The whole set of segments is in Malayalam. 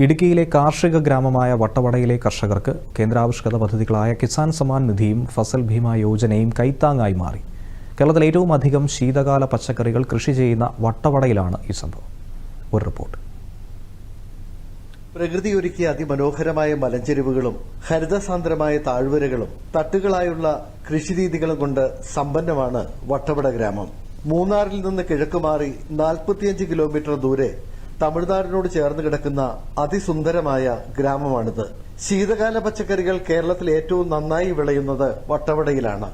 ഇടുക്കിയിലെ കാർഷിക ഗ്രാമമായ വട്ടവടയിലെ കർഷകർക്ക് കേന്ദ്രാവിഷ്കൃത പദ്ധതികളായ കിസാൻ സമ്മാൻ നിധിയും ഫസൽ ഭീമ യോജനയും കൈത്താങ്ങായി മാറി. കേരളത്തിൽ ഏറ്റവും അധികം ശീതകാല പച്ചക്കറികൾ കൃഷി ചെയ്യുന്ന വട്ടവടയിലാണ് ഈ സംഭവം. ഒരു റിപ്പോർട്ട്. പ്രകൃതി ഒരുക്കിയ അതിമനോഹരമായ മലഞ്ചെരിവുകളും ഹരിതസാന്ദ്രമായ താഴ്വരകളും തട്ടുകളായുള്ള കൃഷിരീതികളും കൊണ്ട് സമ്പന്നമാണ് വട്ടവട ഗ്രാമം. മൂന്നാറിൽ നിന്ന് കിഴക്കുമാറി നാൽപ്പത്തിയഞ്ച് കിലോമീറ്റർ ദൂരെ തമിഴ്നാടിനോട് ചേർന്ന് കിടക്കുന്ന അതിസുന്ദരമായ ഗ്രാമമാണിത്. ശീതകാല പച്ചക്കറികൾ കേരളത്തിൽ ഏറ്റവും നന്നായി വിളയുന്നത് വട്ടവടയിലാണ്.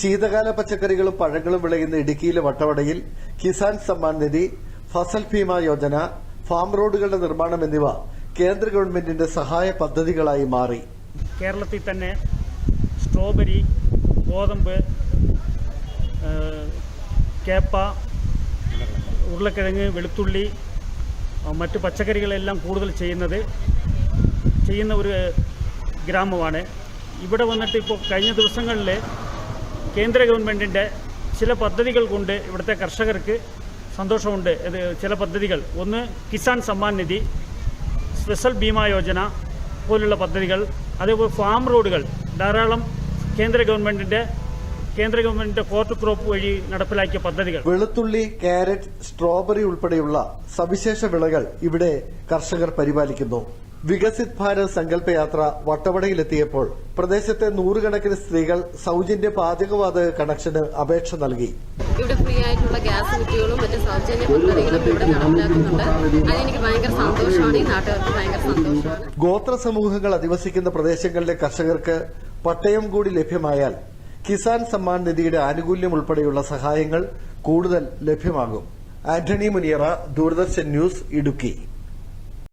ശീതകാല പച്ചക്കറികളും പഴങ്ങളും വിളയുന്ന ഇടുക്കിയിലെ വട്ടവടയിൽ കിസാൻ സമ്മാൻ നിധി ഫസൽ ഭീമ യോജന ഫാം റോഡുകളുടെ നിർമ്മാണം എന്നിവ കേന്ദ്ര ഗവൺമെന്റിന്റെ സഹായ പദ്ധതികളായി മാറി. കേരളത്തിൽ തന്നെ സ്ട്രോബെറി ഗോതമ്പ് കേപ്പ ഉരുളക്കിഴങ്ങ് വെളുത്തുള്ളി മറ്റ് പച്ചക്കറികളെല്ലാം കൂടുതൽ ചെയ്യുന്നത് ചെയ്യുന്ന ഒരു ഗ്രാമമാണ്. ഇവിടെ വന്നിട്ട് ഇപ്പോൾ കഴിഞ്ഞ ദിവസങ്ങളിൽ കേന്ദ്ര ഗവൺമെന്റിന്റെ ചില പദ്ധതികൾ കൊണ്ട് ഇവിടുത്തെ കർഷകർക്ക് സന്തോഷമുണ്ട്. ചില പദ്ധതികൾ. ഒന്ന് കിസാൻ സമ്മാൻ നിധി സ്പെഷ്യൽ ഭീമാ യോജന പോലുള്ള പദ്ധതികൾ അതേപോലെ ഫാം റോഡുകൾ. ധാരാളം കേന്ദ്ര ഗവൺമെന്റിന്റെ കേന്ദ്ര ഗവൺമെന്റിന്റെ കോർട്ട് ക്രോപ്പ് വഴി നടപ്പിലാക്കിയ പദ്ധതികൾ. വെളുത്തുള്ളി കാരറ്റ് സ്ട്രോബെറി ഉൾപ്പെടെയുള്ള സവിശേഷ വിളകൾ ഇവിടെ കർഷകർ പരിപാലിക്കുന്നു. വികസിത് ഭാരത് സങ്കല്പയാത്ര വട്ടവടയിലെത്തിയപ്പോൾ പ്രദേശത്തെ നൂറുകണക്കിന് സ്ത്രീകൾ സൗജന്യ പാചകവാതക കണക്ഷന് അപേക്ഷ നൽകി. ഇവിടെ ഫ്രീ ആയിട്ടുള്ള ഗ്യാസ് കുറ്റികളും മറ്റ് സൗജന്യ പദ്ധതികളും ഇവിടെ നടപ്പിലാക്കുന്നുണ്ട് അതെനിക്ക് ഭയങ്കര സന്തോഷമാണ്. ഈ നാട്ടുകാർക്ക് ഭയങ്കര സന്തോഷമാണ്. ഗോത്ര സമൂഹങ്ങൾ അധിവസിക്കുന്ന പ്രദേശങ്ങളിലെ കർഷകർക്ക് പട്ടയം കൂടി ലഭ്യമായാൽ കിസാൻ സമ്മാൻ നിധിയുടെ ആനുകൂല്യം ഉൾപ്പെടെയുള്ള സഹായങ്ങൾ കൂടുതൽ ലഭ്യമാകും. ആന്റണി മുനിയറ ദൂരദർശൻ ന്യൂസ് ഇടുക്കി.